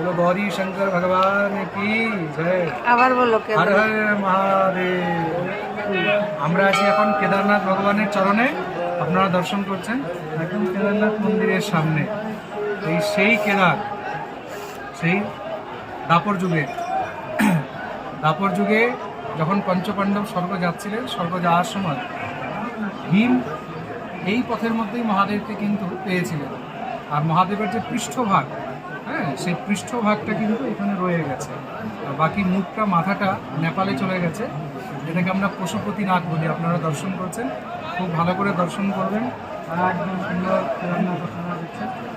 বলো গৌরী শঙ্কর ভগবান কি জয় আবার বলো হর হর মহাদেব। আমরা আছি এখন কেদারনাথ ভগবানের চরণে। আপনারা দর্শন করছেন একদম কেদারনাথ মন্দিরের সামনে। এই সেই কেদার সেই দাপর যুগে। দাপর যুগে যখন পঞ্চপাণ্ডব স্বর্গ যাচ্ছিলেন স্বর্গ যাওয়ার সময় ভীম এই পথের মধ্যেই মহাদেবকে কিন্তু পেয়েছিলেন। আর মহাদেবের যে পৃষ্ঠভাগ হ্যাঁ সেই পৃষ্ঠভাগটা কিন্তু এখানে রয়ে গেছে। আর বাকি মুখটা, মাথাটা নেপালে চলে গেছে। যেটাকে আমরা পশুপতি নাগ বলি, আপনারা দর্শন করছেন। খুব ভালো করে দর্শন করবেন। একদম সুন্দর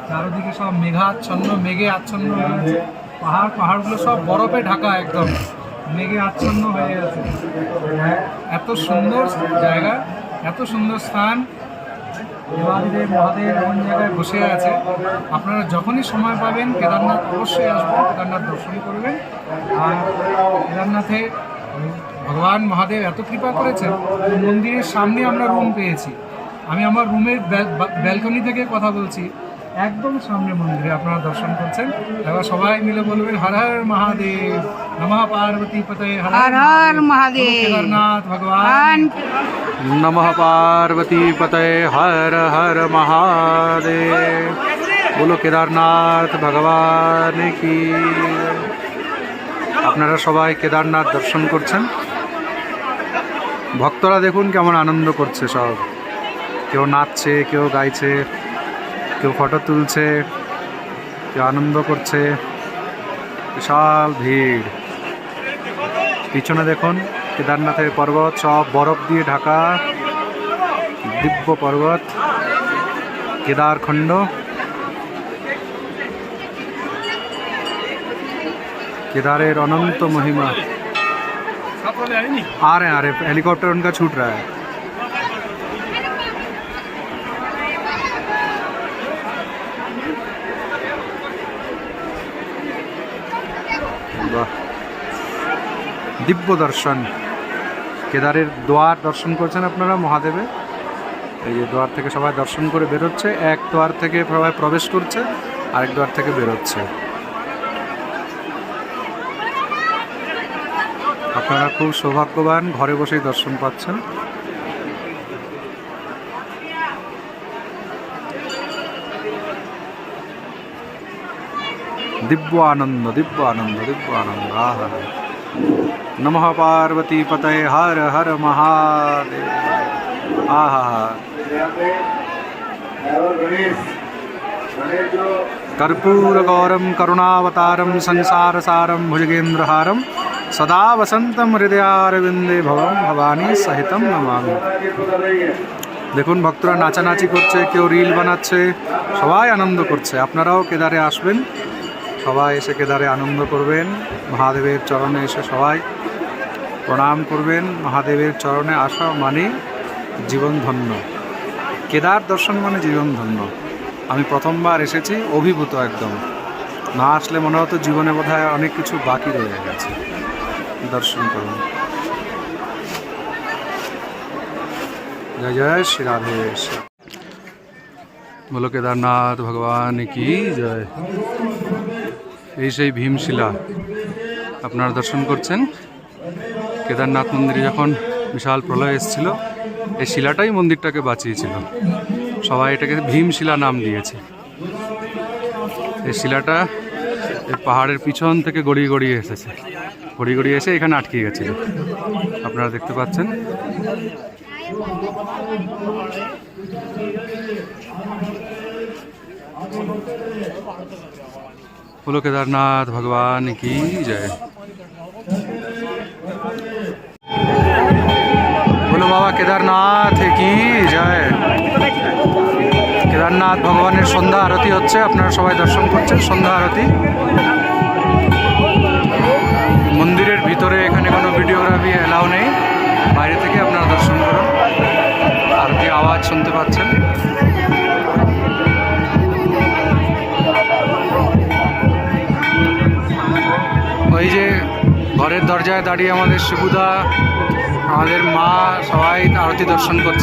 চারোদিকে সব মেঘাচ্ছন্ন, মেঘে আচ্ছন্ন হয়ে আছে পাহাড়, পাহাড়গুলো সব বরফে ঢাকা একদম। মেঘে আচ্ছন্ন হয়ে আছে এত সুন্দর জায়গা, এত সুন্দর স্থান। দেবাদিদেব মহাদেব এমন জায়গায় বসে আছে। আপনারা যখনই সময় পাবেন কেদারনাথ অবশ্যই আসবেন, কেদারনাথ দর্শন করবেন। আর কেদারনাথে ভগবান মহাদেব এত কৃপা করেছেন, মন্দিরের সামনে আমরা রুম পেয়েছি। আমি আমার রুমের ব্যালকনি থেকে কথা বলছি। একদম সামনে মন্দিরে আপনারা দর্শন করছেন। এবার সবাই মিলে বলবেন হর হর মহাদেব নমঃ পার্বতী পতে হর হর মহাদেব। কেদারনাথ ভগবান। নমঃ পার্বতী পতে হর হর মহাদেব। বলো কেদারনাথ ভগবান কি? আপনারা সবাই কেদারনাথ দর্শন করছেন। ভক্তরা দেখুন কেমন আনন্দ করছে সব। কেউ নাচছে কেউ গাইছে। কেউ ফটো তুলছে কেউ আনন্দ করছে বিশাল ভিড় পিছনে দেখুন কেদারনাথের পর্বত সব বরফ দিয়ে ঢাকা দিব্য পর্বত কেদারখণ্ড केदारेर अनंत महिमा आ रहे हैं आ रहे हैं हेलीकॉप्टर उनका छूट रहा है দিব্য দর্শন। কেদারের দোয়ার দর্শন করছেন আপনারা মহাদেবের এই যে দ্বার থেকে সবাই দর্শন করে বেরোচ্ছে। এক দ্বার থেকে সবাই প্রবেশ করছে, আরেক দ্বার থেকে বেরোচ্ছে। আপনারা খুব সৌভাগ্যবান ঘরে বসেই দর্শন পাচ্ছেন। দিব্য আনন্দ দিব্য আনন্দ দিব্য আনন্দ। আহা। নমঃ পার্বতী পতয়ে হর হর মহাদেব আহা कर्पूरगौरं करुणावतारं संसारसारं भुजगेन्द्रहारं सदा वसन्तं हृदयारविन्दे भवं ভবানী সহিতম নমামি দেখুন ভক্তরা নাচানাচি করছে কেউ রিল বানাচ্ছে সবাই আনন্দ করছে আপনারাও কেদারে আসবেন সবাই এসে কেদারে আনন্দ করবেন মহাদেবের চরণে এসে সবাই প্রণাম করবেন মহাদেবের চরণে আসা মানে জীবন ধন্য। কেদার দর্শন মানে জীবন ধন্য। আমি প্রথমবার এসেছি, অভিভূত একদম। না আসলে মনে হতো জীবনে বোধহয় অনেক কিছু বাকি রয়ে গেছে। দর্শন করুন। জয় জয় শ্রী রাধে। বলো কেদারনাথ ভগবান কি জয়। এই সেই ভীমশিলা। আপনারা দর্শন করছেন। কেদারনাথ মন্দিরে যখন বিশাল প্রলয় এসেছিল এই শিলাটাই মন্দিরটাকে বাঁচিয়েছিল সবাই এটাকে ভীমশিলা নাম দিয়েছে এই শিলাটা এই পাহাড়ের পিছন থেকে গড়িয়ে গড়িয়ে এসেছে গড়িয়ে গড়িয়ে এসে এখানে আটকে গেছিল আপনারা দেখতে পাচ্ছেন बोलो केदारनाथ भगवान की जय কেদারনাথ কি? জয়। কেদারনাথ ভগবানের সন্ধ্যা আরতি হচ্ছে, আপনারা সবাই দর্শন করছেন, সন্ধ্যা আরতি। মন্দিরের ভিতরে এখানে কোনো ভিডিওগ্রাফি অ্যালাউ নেই, বাইরে থেকে আপনারা দর্শন করুন। আরতি আওয়াজ শুনতে পাচ্ছেন? ওই যে ঘরের দরজায় দাঁড়িয়ে আমাদের শিবুদা हमारे माँ সবাই आरती दर्शन कर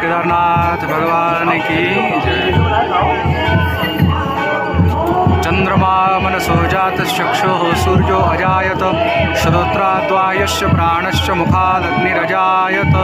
केदारनाथ भगवान की चंद्रमा मनसोजात चक्षु सूर्यो अजात श्रोत्राद्वायश्च प्राणश्च मुखाग्निजात